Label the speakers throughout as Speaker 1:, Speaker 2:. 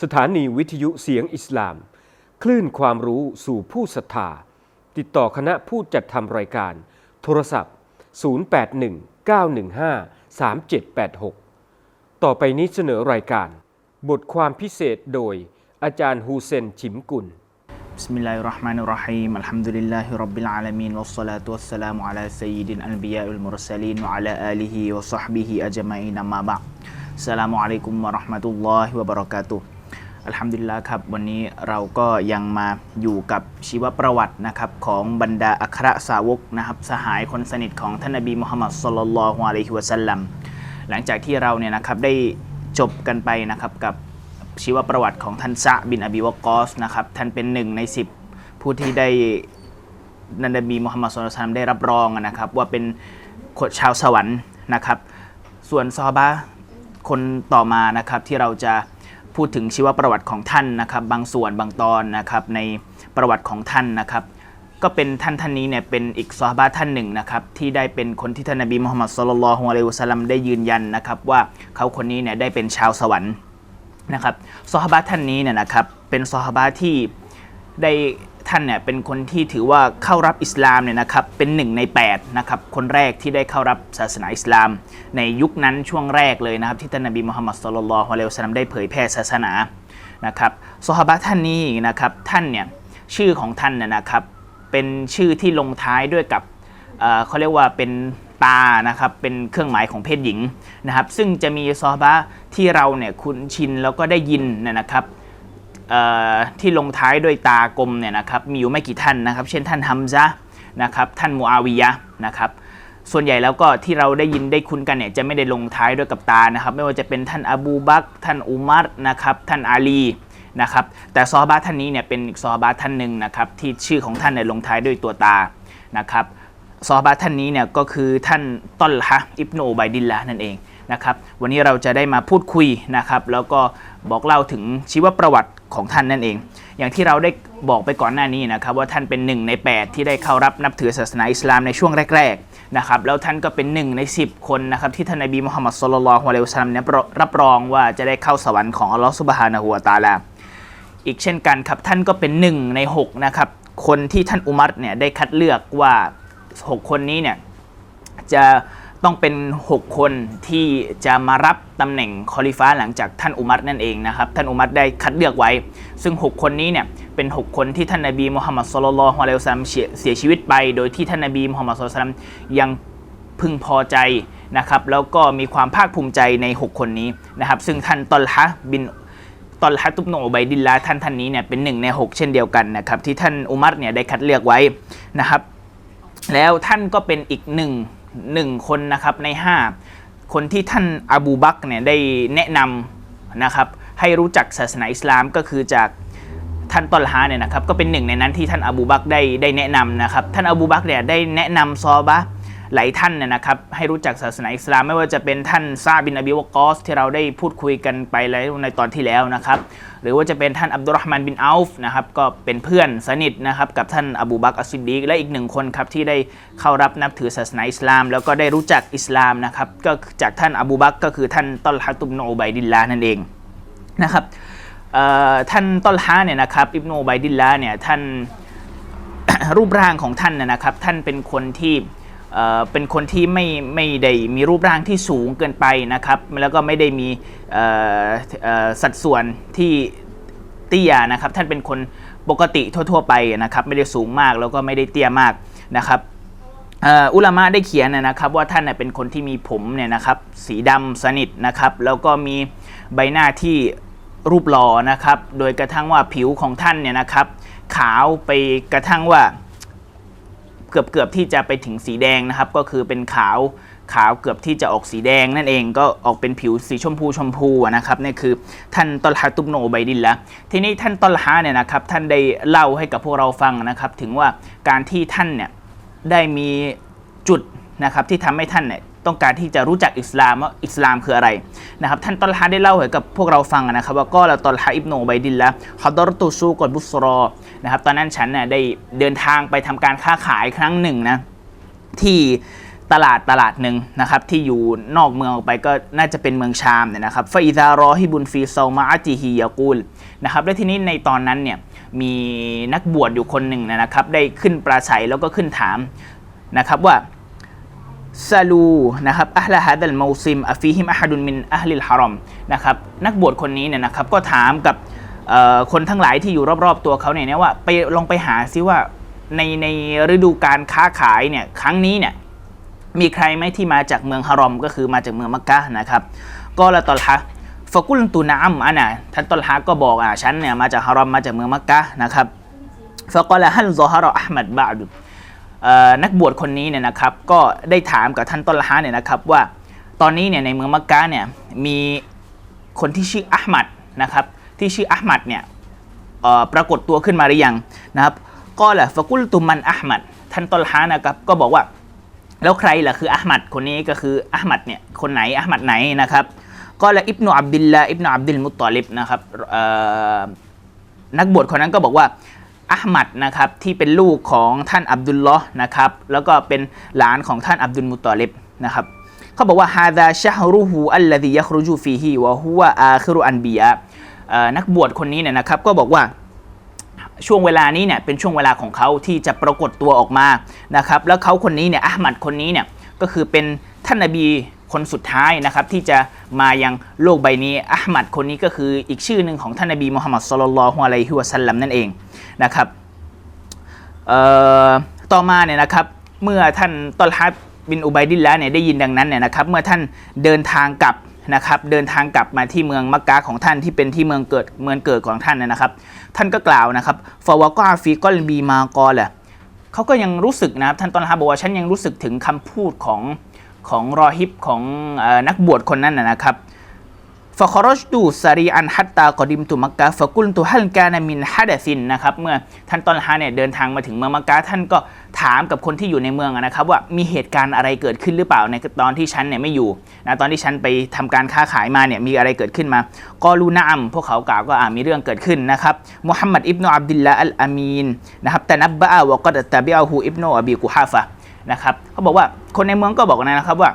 Speaker 1: สถานีวิทยุเสียงอิสลาม คลื่นความรู้สู่ผู้ศรัทธา ติดต่อคณะผู้จัดทำรายการ โทรศัพท์ 0819153786 ต่อไปนี้เสนอรายการ บทความพิเศษโดยอาจารย์ฮูเซนชิมกุล
Speaker 2: بسم الله الرحمن الرحيم الحمد لله رب العالمين والصلاة والسلام على سيد الأنبياء والمرسلين وعلى آله وصحبه أجمعين أما بعد السلام عليكم ورحمة الله وبركاته อัลฮัมดุลิลลาห์ครับ วันนี้เราก็ยังมาอยู่กับชีวประวัตินะครับของบรรดาอัครสาวกนะครับสหายคนสนิทของท่านนบีมุฮัมมัดสุลลัลฮุอะลัยฮิวะสัลลัมหลังจากที่เราเนี่ยนะครับได้จบกันไปนะครับกับชีวประวัติของท่านซะบินอบีวะกอสนะครับท่านเป็นหนึ่งใน 10 ผู้ที่ได้นันนบีมุฮัมมัดสุลลัลฮุอะลัยฮิวะสัลลัมได้รับรองนะครับว่าเป็นคชาวสวรรค์นะครับ ส่วนซอบะคนต่อมานะครับที่เราจะ พูดถึงชีวประวัติของท่านนะครับ บางส่วนบางตอนนะครับในประวัติของท่านนะครับ ก็เป็นท่านท่านนี้เนี่ยเป็นอีกซอฮาบะห์ท่านหนึ่งนะครับที่ได้เป็นคนที่ท่านนบีมุฮัมมัดสุลลัลฮุอะลัยฮิวะสัลลัมได้ยืนยันนะครับว่าเขาคนนี้เนี่ยได้เป็นชาวสวรรค์นะครับซอฮาบะห์ท่านนี้เนี่ยนะครับเป็นซอฮาบะห์ที่ได้ ท่านเนี่ยเป็นคนที่ถือว่าเข้ารับอิสลามเนี่ยนะครับเป็นหนึ่งใน8นะครับคนแรกที่ได้เข้ารับศาสนาอิสลาม ในยุคนั้นช่วงแรกเลยนะครับที่ท่านนบีมุฮัมมัดสุลลัลฮุอะลัยฮิวะสัลลัมได้เผยแพร่ศาสนานะครับซอฮาบะท่านนี้นะครับท่านเนี่ยชื่อของท่านเนี่ยนะครับเป็นชื่อที่ลงท้ายด้วยกับเขาเรียกว่าเป็นตานะครับเป็นเครื่องหมายของเพศหญิงนะครับซึ่งจะมีซอฮาบะที่เราเนี่ยคุ้นชินแล้วก็ได้ยินนยนะครับ ที่ลงท้ายด้วยตากลมเนี่ยนะครับมีอยู่ไม่กี่ท่านนะครับ เช่นท่านฮัมซะนะครับท่านมูอาวิยะนะครับส่วนใหญ่แล้วก็ที่เราได้ยินได้คุ้นกันเนี่ยจะไม่ได้ลงท้ายด้วยกับตานะครับ ไม่ว่าจะเป็นท่านอบูบักท่านอุมัรนะครับท่านอาลีนะครับแต่ซอฮาท่านนี้เนี่ยเป็นอีกซอฮาท่านหนึ่งนะครับที่ชื่อของท่านเนี่ยลงท้ายด้วยตัวตานะครับซอฮาท่านนี้เนี่ยก็คือท่านต้นละอิบนูบัยดิลละนั่นเองนะครับวันนี้เราจะได้มาพูดคุยนะครับแล้วก็บอกเล่าถึงชีวประวัติ ของท่านนั่นเอง อย่างที่เราได้บอกไปก่อนหน้านี้นะครับว่าท่านเป็นหนึ่งใน 8 ที่ได้เข้ารับนับถือศาสนาอิสลามในช่วงแรกๆนะครับแล้วท่านก็เป็นหนึ่งใน 10 คนนะครับที่ท่านนบีมุฮัมมัดสุลลัลฮุอะลัยฮิวซัลลัมเนี่ยรับรองว่าจะได้เข้าสวรรค์ของอัลลอฮฺซุบฮานะฮูวะตาลาอีกเช่นกันครับท่านก็เป็นหนึ่งใน6นะครับคนที่ท่านอุมัรเนี่ยได้คัดเลือกว่า 6 คนนี้เนี่ยจะ ต้องเป็น 6 คนที่จะมารับตำแหน่งคอลิฟ้าหลังจากท่านอุมัรนั่นเองนะครับท่านอุมัรได้คัดเลือกไว้ ซึ่ง 6 คนนี้เนี่ยเป็น 6 คนที่ท่านนบีมุฮัมมัดสุลลัลฮุอะลัยฮิวซัมเสียชีวิตไป โดยที่ท่านนบีมุฮัมมัดสุลลัลลอฮุอะลัยฮิวะซัลลัมยังพึงพอใจนะครับแล้วก็มีความภาคภูมิใจใน 6 คนนี้นะครับซึ่งท่านตอลฮะบินตอนฮัตุบโนอบัยดิลลาท่านท่านนี้เนี่ยเป็นหนึ่งใน 6 เช่นเดียวกันนะครับที่ท่านอุมัรเนี่ยได้คัดเลือกไว้นะครับแล้วท่านก็เป็นอีกหนึ่ง หนึ่งคนนะครับใน 5 คนที่ท่านอบูบักเนี่ยได้แนะนำนะครับให้รู้จักศาสนาอิสลามก็คือจากท่านตอลฮาเนี่ยนะครับก็เป็นหนึ่งในนั้นที่ท่านอบูบักได้ได้แนะนำนะครับท่านอบูบักเนี่ยได้แนะนำซอบะ หลายท่านเนี่ยนะครับให้รู้จักศาสนาอิสลามไม่ว่าจะเป็นท่านซาบินอบิวกอสที่เราได้พูดคุยกันไปแล้วในตอนที่แล้วนะครับหรือว่าจะเป็นท่านอับดุลรห์มานบินอัลฟ์นะครับก็เป็นเพื่อนสนิทนะครับกับท่านอบูบักอัสซิดีกและอีกหนึ่งคนครับที่ได้เข้ารับนับถือศาสนาอิสลาม แล้วก็ได้รู้จักอิสลามนะครับก็จากท่านอบูบักก็คือท่านตอลฮะตุบโนอุบัยดิลลานั่นเองนะครับท่านตอลฮะเนี่ยนะครับอิบโนอุบัยดิลลาเนี่ยท่านรูปร่างของท่านนนะครับท่านเป็นคนที่ เป็นคนที่ไม่ไม่ได้มีรูปร่างที่สูงเกินไปนะครับ แล้วก็ไม่ได้มีสัดส่วนที่เตี้ยนะครับ ท่านเป็นคนปกติทั่ว ๆ ไปนะครับ ไม่ได้สูงมากแล้วก็ไม่ได้เตี้ยมากนะครับอุลามะได้เขียนนะครับว่าท่านเป็นคนที่มีผมเนี่ยนะครับสีดำสนิทนะครับ แล้วก็มีใบหน้าที่รูปหล่อนะครับ โดยกระทั่งว่าผิวของท่านเนี่ยนะครับ ขาวไปกระทั่งว่า เกือบเกือบที่จะไปถึงสีแดงนะครับ ก็คือเป็นขาวขาวเกือบที่จะออกสีแดงนั่นเองก็ออกเป็นผิวสีชมพูชมพูนะครับนี่คือท่านตอลฮาตุบโนไบดินละทีนี้ท่านตอลฮาเนี่ยนะครับท่านได้เล่าให้กับพวกเราฟังนะครับ ถึงว่าการที่ท่านเนี่ยได้มีจุดนะครับที่ทำให้ท่านเนี่ย ต้องการที่จะรู้จักอิสลามว่าอิสลามคืออะไรนะครับท่านตอลฮะได้เล่าให้กับพวกเราฟังนะครับว่าก็ละตอลฮะอิบโนอุบัยดินละฮัดดรตุซูกอดบุสรอนะครับตอนนั้นฉันเนี่ยได้เดินทางไปทำการค้าขายครั้งหนึ่งนะที่ตลาดตลาดหนึ่งนะครับที่อยู่นอกเมืองออกไปก็น่าจะเป็นเมืองชามเนี่ยนะครับฟาอิซารอฮิบุนฟีซามาอติฮียากูลนะครับและทีนี้ในตอนนั้นเนี่ยมีนักบวชอยู่คนหนึ่งนะครับ ได้ขึ้นปราศัยแล้วก็ขึ้นถามนะครับว่า ซาลูนะครับอัลฮะดัลมูซิมอฟีฮิมอะฮัดุนมินอัลลิลฮารอมนะครับนักบวชคนนี้เนี่ยนะครับก็ถามกับคนทั้งหลายที่อยู่รอบๆตัวเขาเนี่ยนะว่าไปลองไปหาซิว่าในในฤดูการค้าขายเนี่ยครั้งนี้เนี่ยมีใครไหมที่มาจากเมืองฮารอม ก็คือมาจากเมืองมักกะนะครับก็ละตอลฮะฟะกุลตุนามอันน่ะท่านตอลฮะก็บอกอะฉันเนี่ยมาจากฮารอมมาจากเมืองมักกะนะครับฟะกอละฮัลซอฮารออัมัดบะดุ นักบวชคนนี้เนี่ยนะครับก็ได้ถามกับท่านต้นละฮะเนี่ยนะครับว่าตอนนี้เนี่ยในเมืองมักกะเนี่ยมีคนที่ชื่ออัลมัดนะครับที่ชื่ออัลมัดเนี่ยปรากฏตัวขึ้นมาหรือยังนะครับก็แหละฟะกุลตุมันอัลมัดท่านต้นละฮะนะครับก็บอกว่าแล้วใครล่ะคืออัลมัดคนนี้ก็คืออัลมัดเนี่ยคนไหนอัลมัดไหนนะครับก็ละอิบนุอับดิลลาอิบนุอับดิลมุตตอลิบนะครับนักบวชคนนั้นก็บอกว่า อัลมัดนะครับที่เป็นลูกของท่านอับดุลลอฮ์นะครับแล้วก็เป็นหลานของท่านอับดุลมุตตอลิบนะครับเขาบอกว่าฮาดาชะฮรุฮูอัลลดียัครุจูฟีฮีวะฮุวะอาคิรุอันบียะนักบวชคนนี้เนี่ยนะครับก็บอกว่าช่วงเวลานี้เนี่ยเป็นช่วงเวลาของเขาที่จะปรากฏตัวออกมานะครับแล้วเขาคนนี้เนี่ยอัลมัดคนนี้เนี่ยก็คือเป็นท่านนบี คนสุดท้ายนะครับที่จะมายังโลกใบนี้อัลมัดคนนี้ก็คืออีกชื่อหนึ่งของท่านนบีมุฮัมมัดสุลลัลฮุอะลัยฮิวะสัลลัมนั่นเองนะครับต่อมาเนี่ยนะครับเมื่อท่านตอลฮับบินอุบัยดิลละห์เนี่ยได้ยินดังนั้นเนี่ยนะครับเมื่อท่านเดินทางกลับนะครับเดินทางกลับมาที่เมืองมักกะของท่านที่เป็นที่เมืองเกิดเมืองเกิดของท่านนะครับ ท่านก็กล่าวนะครับฟาวากอฟีกอลบีมากอแหละเขาก็ยังรู้สึกนะครับท่านตอนฮะบอกว่าฉันยังรู้สึกถึงคำพูดของ ของรอฮิบของอนักบวชคนนั้นนะครับฟะคอรจตูซารีอันฮัตตากอดิมตุมักกะฟะกุลตุฮัลกานามินฮัดซินนะครับเมื่อท่านตอนฮะเนี่ยเดินทางมาถึงเมืองมักกะท่านก็ถามกับคนที่อยู่ในเมืองนะครับ ว่ามีเหตุการณ์อะไรเกิดขึ้นหรือเปล่าในตอนที่ฉันเนี่ยไม่อยู่นะตอนที่ฉันไปทำการค้าขายมาเนี่ยมีอะไรเกิดขึ้นมาก็รูนะอัมพวกเขากล่าวก็อ่ามีเรื่องเกิดขึ้นนะครับมุฮัมมัดอิบนุอับดุลละอัลอามีนนะครับแต่นับบะอาวกอดตะบิอาฮูอิบนุอบีกุฮาฟะ นะครับเขาบอกว่าคนในเมืองก็บอกนะครับว่า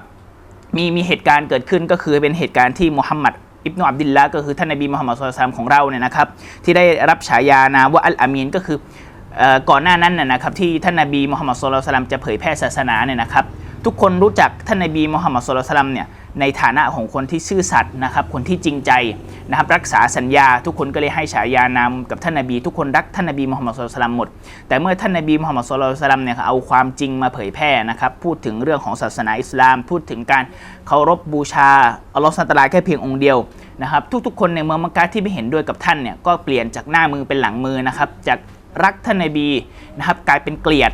Speaker 2: มีมีเหตุการณ์เกิดขึ้นก็คือเป็นเหตุการณ์ที่มูฮัมหมัดอิบนุอับดิลละก็คือท่านนบีมุฮัมมัดสุลตามของเราเนี่ยนะครับที่ได้รับฉายานามว่าอัลอามีนก็คือก่อนหน้านั้นนะครับที่ท่านนบีมุฮัมมัดสุลตามจะเผยแพร่ศาสนาเนี่ยนะครับทุกคนรู้จักท่านนบีมุฮัมมัดสุลตามเนี่ย ในฐานะของคนที่ซื่อสัตย์นะครับ คนที่จริงใจนะครับ รักษาสัญญา ทุกคนก็เลยให้ฉายานามกับท่านนบีทุกคนรักท่านนบีมุฮัมมัดสุลตัมหมด แต่เมื่อท่านนบีมุฮัมมัดสุลตัมเนี่ยเอาความจริงมาเผยแพร่นะครับ พูดถึงเรื่องของศาสนาอิสลาม พูดถึงการเคารพบูชาอัลลอฮฺสันตลาแค่เพียงองค์เดียวนะครับทุกๆ คนในเมืองมักกะที่ไม่เห็นด้วยกับท่านเนี่ยก็เปลี่ยนจากหน้ามือเป็นหลังมือนะครับจากรักท่านนบีนะครับกลายเป็นเกลียด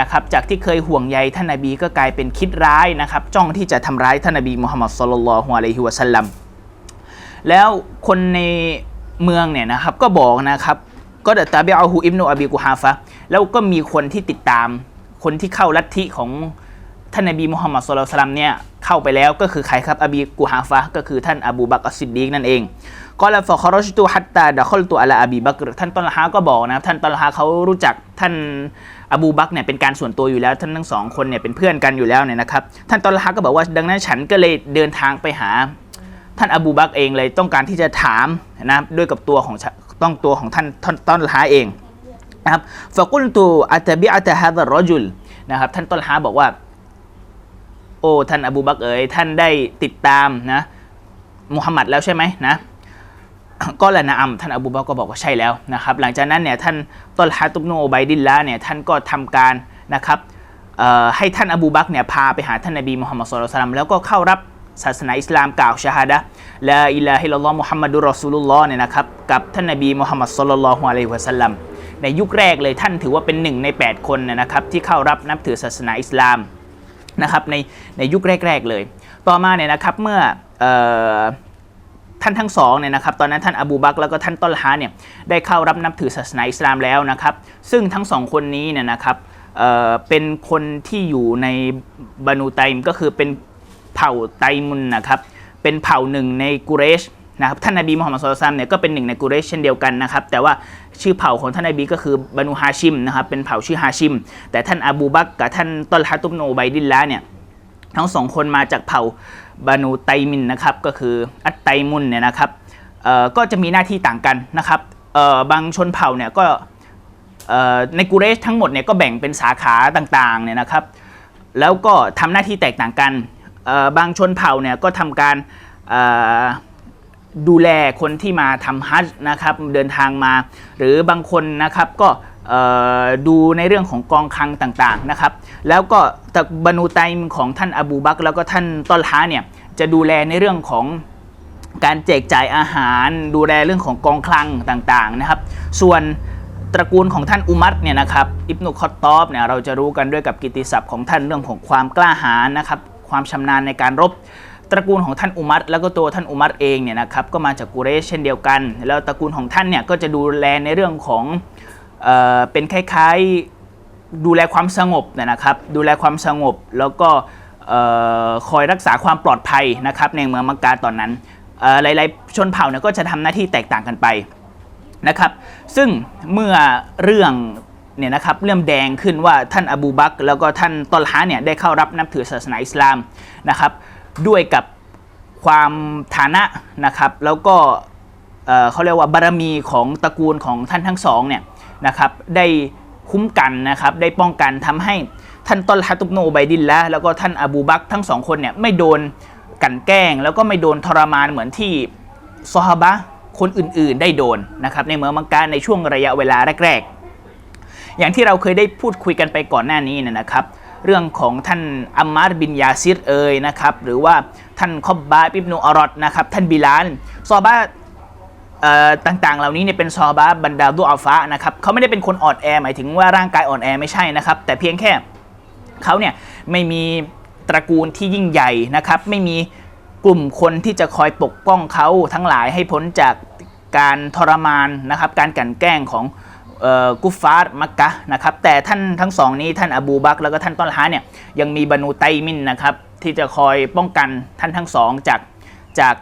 Speaker 2: นะครับจากที่เคยห่วงใยท่านนาบีก็กลายเป็นคิดร้ายนะครับจ้องที่จะทำร้ายท่านนาบีมุฮัมมัดสุลลัลฮุอะลัยฮิวะสัลลัมแล้วคนในเมืองเนี่ยนะครับก็บอกนะครับก็เดตาเบอาฮูอิบนุอบีกุฮาฟะแล้วก็มีคนที่ติดตามคนที่เข้าลัทธิของท่านนบีมุฮัมมัดสุลลัลสลัมเนี่ยเข้าไปแล้วก็คือใครครับอบีกุฮาฟะก็คือท่านอบูบักอัสซิดดีกนั่นเองก็ล้วฟอคอรชตูฮัตตาดะคอลตัวอัลาอบีบักรท่านตอลฮาก็บอกนะครับท่านตอลฮาเขารู้จักท่าน อบูบักเนี่ยเป็นการส่วนตัวอยู่แล้วท่านทั้งสองคนเนี่ยเป็นเพื่อนกันอยู่แล้วเนี่ยนะครับท่านตอลฮาก็บอกว่าดังนั้นฉันก็เลยเดินทางไปหา ท่านอบูบักเองเลยต้องการที่จะถามนะด้วยกับตัวของต้องตัวของท่านต้นลฮาเองนะครับฟะกุลตูอัตบิอัตฮะดรรจุลนะครับท่านต้นลฮาบอกว่า โอ้ท่านอบูบักเอ๋ยท่านได้ติดตามนะมุฮัมมัดแล้วใช่ไหมนะ ก็ละนะอัมท่านอบูบักก็บอกว่าใช่แล้วนะครับ หลังจากนั้นเนี่ยท่านต้นลฮาตุบโนอบัยดิลละเนี่ยท่านก็ทำการนะครับให้ท่านอบูบักเนี่ยพาไปหาท่านนบีมุฮัมมัดสุลตัลลัมแล้วก็เข้ารับศาสนาอิสลามกล่าวชาฮาดะลาอิลาฮิลลัลอฮ์มุฮัมมัดุรรอซูลุลลอฮ์เนี่ยนะครับกับท่านนบีมุฮัมมัดสุลลัลลอฮุอะลัยฮิวะสัลลัมในยุคแรกเลยท่านถือว่าเป็นหนึ่งใน 8 คนนะนะครับที่เข้ารับนับถือศาสนาอิสลามนะครับในในยุคแรก ๆเลย ต่อมาเนี่ยนะครับเมื่ออ ท่านทั้งสองเนี่ยนะครับตอนนั้นท่านอบูบักแล้วก็ท่านต้นลฮาเนี่ยได้เข้ารับนับถือศาสนาอิสลามแล้วนะครับ ซึ่งทั้งสองคนนี้เนี่ยนะครับเเป็นคนที่อยู่ในบานูไตมก็คือเป็นเผ่าไตมุนนะครับเป็นเผ่าหนึ่งในกุเรชนะครับท่านนบีมุฮัมมัดสุลตัมเนี่ยก็เป็นหนึ่งในกุเรชเช่นเดียวกันนะครับแต่ว่าชื่อเผ่าของท่านนบีก็คือบานูฮาชิมนะครับเป็นเผ่าชื่อฮาชิม แต่ท่านอบูบักกับท่านต้นลฮาตุบโนอุบัยดิลละเนี่ย ทั้งสองคนมาจากเผ่าบานูไตมินนะครับก็คืออัตไตมุนเนี่ยนะครับก็จะมีหน้าที่ต่างกันนะครับบางชนเผ่าเนี่ยก็ในกุเรชทั้งหมดเนี่ยก็แบ่งเป็นสาขาต่างๆเนี่ยนะครับแล้วก็ทำหน้าที่แตกต่างกันบางชนเผ่าเนี่ยก็ทำการดูแลคนที่มาทำฮัจญ์นะครับเดินทางมา หรือบางคนนะครับก็ ดูในเรื่องของกองคลังต่างๆนะครับ แล้วก็ตะบนูไตมของท่านอบูบักแล้วก็ท่านตอลฮาเนี่ยจะดูแลในเรื่องของการแจกจ่ายอาหาร ดูแลเรื่องของกองคลังต่างๆนะครับ ส่วนตระกูลของท่านอุมัรเนี่ยนะครับอิบนุคอตตอบเนี่ยเราจะรู้กันด้วยกับกิติศัพท์ของท่านเรื่องของความกล้าหาญนะครับความชำนาญในการรบตระกูลของท่านอุมัรแล้วก็ตัวท่านอุมัรเองเนี่ยนะครับก็มาจากกุเรชเช่นเดียวกัน แล้วตระกูลของท่านเนี่ยก็จะดูแลในเรื่องของ เป็นคล้ายๆดูแลความสงบนะครับ ดูแลความสงบแล้วก็คอยรักษาความปลอดภัยนะครับในเมืองมักกะตอนนั้นหลายๆชนเผ่าเนี่ยก็จะทำหน้าที่แตกต่างกันไปนะครับ ซึ่งเมื่อเรื่องเนี่ยนะครับเริ่มแดงขึ้นว่าท่านอบูบักแล้วก็ท่านตอลฮาเนี่ยได้เข้ารับนับถือศาสนาอิสลามนะครับ ด้วยกับความฐานะนะครับ แล้วก็เอ่อเขาเรียกว่าบารมีของตระกูลของท่านทั้งสองเนี่ย นะครับได้คุ้มกันนะครับได้ป้องกันทำให้ท่านตอลฮะตุบโนอุบัยดินและห์แล้วก็ท่านอบูบักทั้งสองคนเนี่ยไม่โดนกันแกล้ง แล้วก็ไม่โดนทรมานเหมือนที่ซอฮาบะคนอื่นๆ ได้โดนนะครับในเมืองมักกะในช่วงระยะเวลาแรก ๆ อย่างที่เราเคยได้พูดคุยกันไปก่อนหน้านี้เนยนะครับ เรื่องของท่านอัมมาร์บินยาซิรเอยนะครับหรือว่าท่านคอบบาบิบนูอารอดนะครับท่านบิลานซอบา ต่างๆ เหล่านี้เนี่ยเป็นซอบาบรรดาดุอาฟะนะครับเขาไม่ได้เป็นคนอ่อนแอหมายถึงว่าร่างกายอ่อนแอไม่ใช่นะครับ แต่เพียงแค่เขาเนี่ยไม่มีตระกูลที่ยิ่งใหญ่นะครับ ไม่มีกลุ่มคนที่จะคอยปกป้องเขาทั้งหลายให้พ้นจากการทรมานนะครับ การกั่นแกล้งของกุฟฟาร์มักกะนะครับ แต่ท่านทั้งสองนี้ท่านอบูบักแล้วก็ท่านต้นฮาเนี่ยยังมีบรรนูไตมินนะครับที่จะคอยป้องกันท่านทั้งสองจาก จาก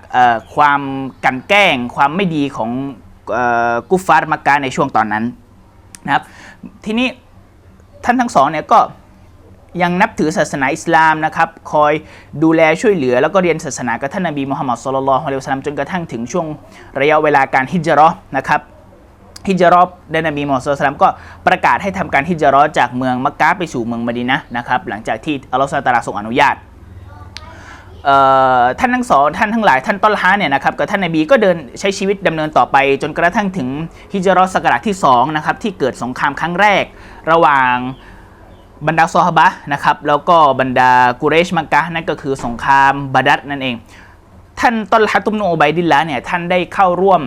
Speaker 2: ความกันแกล้งความไม่ดีของกุฟฟาร์มักกะในช่วงตอนนั้นนะครับทีนี้ท่านทั้งสองเนี่ยก็ยังนับถือศาสนาอิสลามนะครับ คอยดูแลช่วยเหลือ แล้วก็เรียนศาสนากับท่านนบีมุฮัมมัดสุลลัลอฮุอะลัยฮิวะซัลลัมจนกระทั่งถึงช่วงระยะเวลาการฮิจราะห์นะครับฮิจราะห์ได้นบีมูฮัมมัดศ็อลลัลลอฮุอะลัยฮิวะซัลลัมก็ประกาศให้ทำการฮิจราะห์จากเมืองมักกะไปสู่เมืองมะดีนะนะครับหลังจากที่อัลลอฮฺสุลตาราทรงอนุญาต ท่านทั้งสองท่านทั้งหลายท่านต้นฮาเนี่ยนะครับกับท่านนบีก็เดินใช้ชีวิตดำเนินต่อไป จนกระทั่งถึงฮิจราะห์ศักราชที่สองนะครับที่เกิดสงครามครั้งแรก ระหว่างบรรดาซอฮาบะนะครับแล้วก็บรรดากุเรชมักกะนั่นก็คือสงครามบาดัดนั่นเอง ท่านตอลฮะตุมโนอบัยดิลละเนี่ยท่านได้เข้าร่วม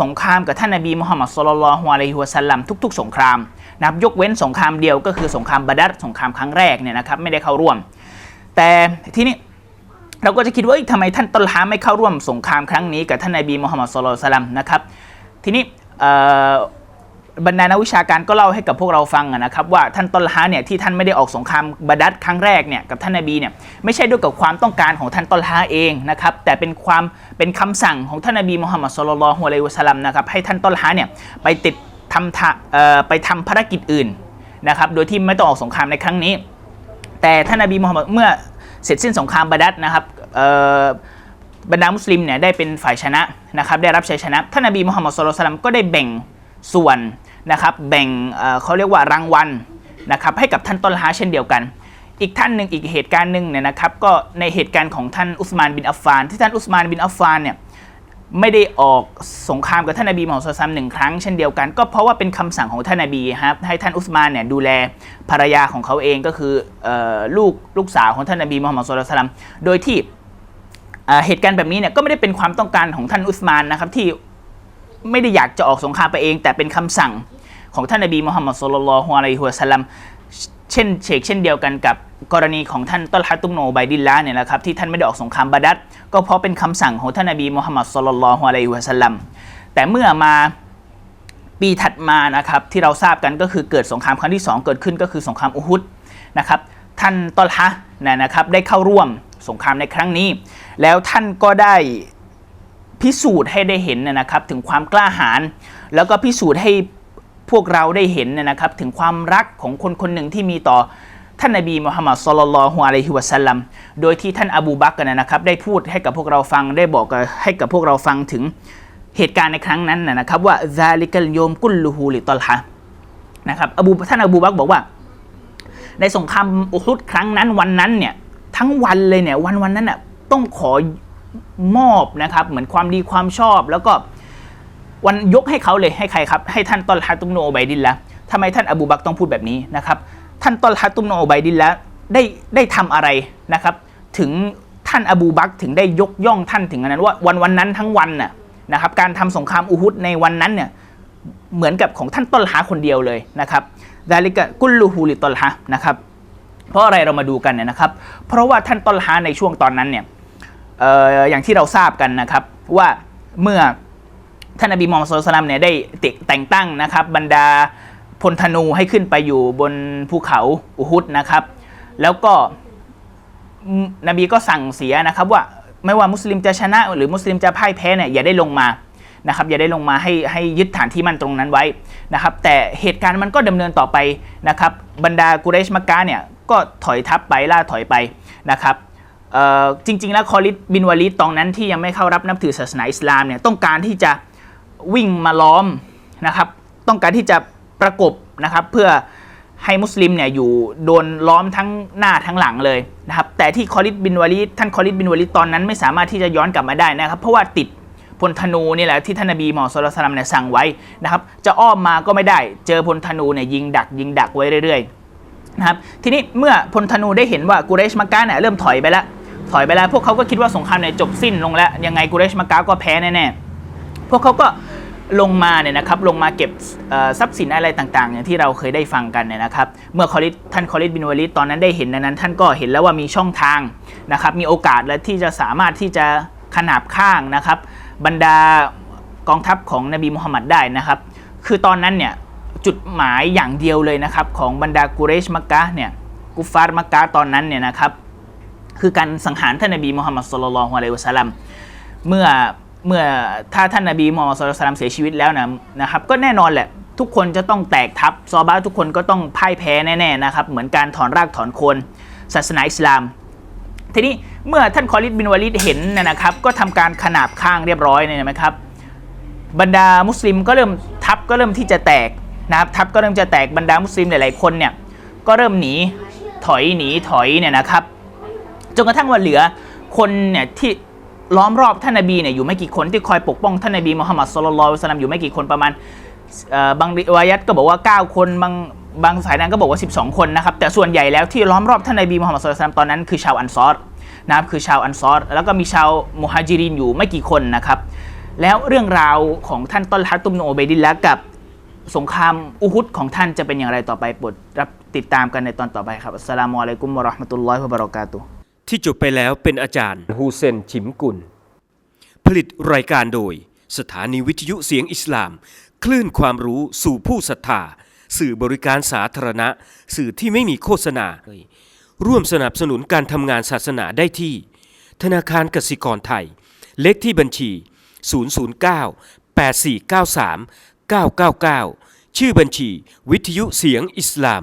Speaker 2: สงครามกับท่านนบีมุฮัมมัดสุลลัลฮุอะลัยฮิวะสัลลัมทุก ๆ สงครามนะครับยกเว้นสงครามเดียวก็คือสงครามบาดัรสงครามครั้งแรกเนี่ยนะครับไม่ได้เข้าร่วม แต่ทีนี้ เราก็จะคิดว่าทำไมท่านตอลฮะไม่เข้าร่วมสงครามครั้งนี้กับท่านนบีมุฮัมมัดสุลลัลลอฮุอะลัยฮิวะสัลลัมนะครับ ทีนี้บรรดานักวิชาการก็เล่าให้กับพวกเราฟังนะครับว่าท่านตอลฮะเนี่ยที่ท่านไม่ได้ออกสงครามบาดัดครั้งแรกเนี่ยกับท่านนบีเนี่ยไม่ใช่ด้วยกับความต้องการของท่านตอลฮะเองนะครับแต่เป็นความเป็นคำสั่งของท่านนบีมุฮัมมัดสุลลัลฮุอะลัยวะสัลลัมนะครับให้ท่านตอลฮะเนี่ยไปติดทำทะไปทำภารกิจอื่นนะครับโดยที่ไม่ต้องออกสงครามในครั้งนี้ แต่ท่านนบีมุฮัมมัดเมื่อ เสร็จสิ้นสงครามบาดัดนะครับบรรดามุสลิมเนี่ยได้เป็นฝ่ายชนะนะครับได้รับชัยชนะท่านนบีมุฮัมมัดสุลตัลลอฮุอะลัยฮิวะสัลลัมก็ได้แบ่งส่วนนะครับแบ่งเเขาเรียกว่ารางวัลนะครับให้กับท่านต้นลฮาเช่นเดียวกัน อีกท่านหนึ่งอีกเหตุการณ์หนึ่งเนี่ยนะครับก็ในเหตุการณ์ของท่านอุสมานบินอัฟฟาน ที่ท่านอุสมานบินอัฟฟานเนี่ย ไม่ได้ออกสงครามกับท่านนบีมุฮัมมัดสุลลัลลอฮุอะลัยฮิวะซัมหนึ่งครั้งเช่นเดียวกัน ก็เพราะว่าเป็นคำสั่งของท่านนบีครับให้ท่านอุสมานเนี่ยดูแลภรรยาของเขาเองก็คือออลูกลูกสาวของท่านนบีมุฮัมมัดสุลลัลลัมโดยที่เหตุการณ์แบบนี้เนี่ยก็ไม่ได้เป็นความต้องการของท่านอุสมานนะครับที่ไม่ได้อยากจะออกสงครามไปเอง แต่เป็นคำสั่งของท่านนบีมุฮัมมัดสุลลัลฮุอะลัยฮิวะสัลลัม เช่นเชกเช่นเดียวกันกับกรณีของท่านตอลฮะตุมโนไบดิลละเนี่ยนะครับที่ท่านไม่ได้ออกสงครามบาดัดก็เพราะเป็นคำสั่งของท่านนบีมุฮัมมัดสุลลัลฮุอะลัยฮิวะสัลลัมแต่เมื่อมาปีถัดมานะครับที่เราทราบกันก็คือเกิดสงครามครั้งที่ 2 เกิดขึ้นก็คือสงครามอุฮุดนะครับท่านตอลฮะนะนะครับได้เข้าร่วมสงครามในครั้งนี้ แล้วท่านก็ได้พิสูจน์ให้ได้เห็นนะครับถึงความกล้าหาญแล้วก็พิสูจน์ให้ วกเราได้เห็นเนยนะครับถึงความรักของคนคนหนึ่งที่มีต่อท่านนบีมุฮัมมัดสุลลัลฮุอะลัยฮิวะสัลลัมโดยที่ท่านอบูบักรนะนะครับได้พูดให้กับพวกเราฟังได้บอกให้กับพวกเราฟังถึงเหตุการณ์ในครั้งนั้นนะครับว่าซาลิกัลโยมกุลลูฮูลิตอลฮะนะครับอบูท่านอบูบักบอกว่า ในสงครามอุฮุดครั้งนั้นวันนั้นเนี่ยทั้งวันเลยเนี่ยวันวันนั้นน่ะต้องขอมอบนะครับเหมือนความดีความชอบแล้วก็ วันยกให้เขาเลยให้ใครครับ ให้ท่านตอลฮะตุมโนอบัยดินละทำไมท่านอบูบักต้องพูดแบบนี้นะครับ ท่านตอลฮะตุมโนอบัยดินละได้ได้ทำอะไรนะครับ ถึงท่านอบูบักถึงได้ยกย่องท่านถึงอันนั้นว่าวันวันนั้นทั้งวันน่ะนะครับ การทำสงครามอุฮุดในวันนั้นเนี่ยเหมือนกับของท่านต้นหาคนเดียวเลยนะครับดาลิกะกุลลูฮูลิตอลฮะนะครับเพราะอะไรเรามาดูกันเนี่ยนะครับ เพราะว่าท่านต้นหาในช่วงตอนนั้นเนี่ยอออย่างที่เราทราบกันนะครับว่าเมื่อ ท่านนบีมูฮัมมัดสุลตัลลัมเนี่ยได้ติแต่งตั้งนะครับบรรดาพลธนูให้ขึ้นไปอยู่บนภูเขาอุฮุดนะครับ แล้วก็นบีก็สั่งเสียนะครับว่าไม่ว่ามุสลิมจะชนะ หรือมุสลิมจะพ่ายแพ้เนี่ยอย่าได้ลงมานะครับอย่าได้ลงมาให้ให้ยึดฐานที่มั่นตรงนั้นไว้นะครับ แต่เหตุการณ์มันก็ดำเนินต่อไปนะครับ บรรดากุเรชมักกะเนี่ยก็ถอยทัพไปล่าถอยไปนะครับจริง ๆ แล้วคอลิดบินวาลิดตอนนั้นที่ยังไม่เข้ารับนับถือศาสนาอิสลามเนี่ยต้องการที่จะ วิ่งมาล้อมนะครับ ต้องการที่จะประกบนะครับเพื่อให้มุสลิมเนี่ยอยู่โดนล้อมทั้งหน้าทั้งหลังเลยนะครับแต่ที่คอลิดบินวาลิท่านคอลิดบินวาลิตอนนั้นไม่สามารถที่จะย้อนกลับมาได้นะครับ เพราะว่าติดพลธนูนี่แหละที่ท่านนบีมอสลสลัมเนี่ยสั่งไว้นะครับ จะอ้อมมาก็ไม่ได้ เจอพลธนูเนี่ยยิงดักยิงดักไว้เรื่อยๆนะครับทีนี้เมื่อพลธนูได้เห็นว่ากุเรชมักกะเนี่ยเริ่มถอยไปแล้วถอยไปแล้วพวกเขาก็คิดว่าสงครามเนี่ยจบสิ้นลงแล้วยังไงกุเรชมักกะก็แพ้แน่ๆ วกเขาก็ลงมาเนี่ยนะครับลงมาเก็บทรัพย์สินอะไรต่างๆ อย่างที่เราเคยได้ฟังกันเนี่ยนะครับ เมื่อคอลิดท่านคอลิดบินวาลิดตอนนั้นได้เห็นดังนั้น ท่านก็เห็นแล้วว่ามีช่องทางนะครับ มีโอกาสและที่จะสามารถที่จะขนาบข้างนะครับ บรรดากองทัพของนบีมุฮัมมัดได้นะครับ คือตอนนั้นเนี่ยจุดหมายอย่างเดียวเลยนะครับ ของบรรดากุเรชมักกะเนี่ยกุฟาร์มักกะตอนนั้นเนี่ยนะครับ คือการสังหารท่านนบีมุฮัมมัดสุลลัลฮุอะลัยวะสัลลัมเมื่อ เมื่อถ้าท่านนบีมุฮัมมัดสุลสลลัมเสียชีวิตแล้วนะนะครับ ก็แน่นอนแหละทุกคนจะต้องแตกทัพซอบาทุกคนก็ต้องพ่ายแพ้แน่ๆนะครับ เหมือนการถอนรากถอนโคนศาสนาอิสลาม ทีนี้เมื่อท่านคอลิดบินวาลิดเห็นนะครับ ก็ทำการขนาบข้างเรียบร้อยเนี่ยนะครับ บรรดามุสลิมก็เริ่มทัพก็เริ่มที่จะแตกนะครับทัพก็เริ่มจะแตกบรรดามุสลิมหลายๆคนเนี่ยก็เริ่มหนีถอยหนีถอยเนี่ยนะครับจนกระทั่งว่าเหลือคนเนี่ยที่ ล้อมรอบท่านนบีเนี่ยอยู่ไม่กี่คนที่คอยปกป้องท่านนบีมุฮัมมัดสุลลัลลอฮุอะลัยฮิวะสัลลัมอยู่ไม่กี่คนประมาณบางริวายัตก็บอกว่า 9 คนบางบางสายนั้นก็บอกว่า 12 คนนะครับ แต่ส่วนใหญ่แล้วที่ล้อมรอบท่านนบีมุฮัมมัดสุลลัลลอฮุอะลัยฮิวะสัลลัมตอนนั้นคือชาวอันซอรนะครับคือชาวอันซอรแล้วก็มีชาวมุฮัจิรินอยู่ไม่กี่คนนะครับ แล้วเรื่องราวของท่านต้นฮัตตุมโนเบดินและกับสงครามอุฮุดของท่านจะเป็นอย่างไรต่อไปโปรดรับติดตามกันในตอนต่อไปครับอัสสลามุอะลัยกุมวะเราะห์มะตุลลอฮิวะบะเราะกาตุฮ์
Speaker 1: ที่จบไปแล้วเป็นอาจารย์ฮูเซนชิมกุล ผลิตรายการโดย สถานีวิทยุเสียงอิสลาม คลื่นความรู้สู่ผู้ศรัทธา สื่อบริการสาธารณะ สื่อที่ไม่มีโฆษณา ร่วมสนับสนุนการทำงานศาสนาได้ที่ ธนาคารกสิกรไทย เลขที่บัญชี 009 8493 999 ชื่อบัญชี วิทยุเสียงอิสลาม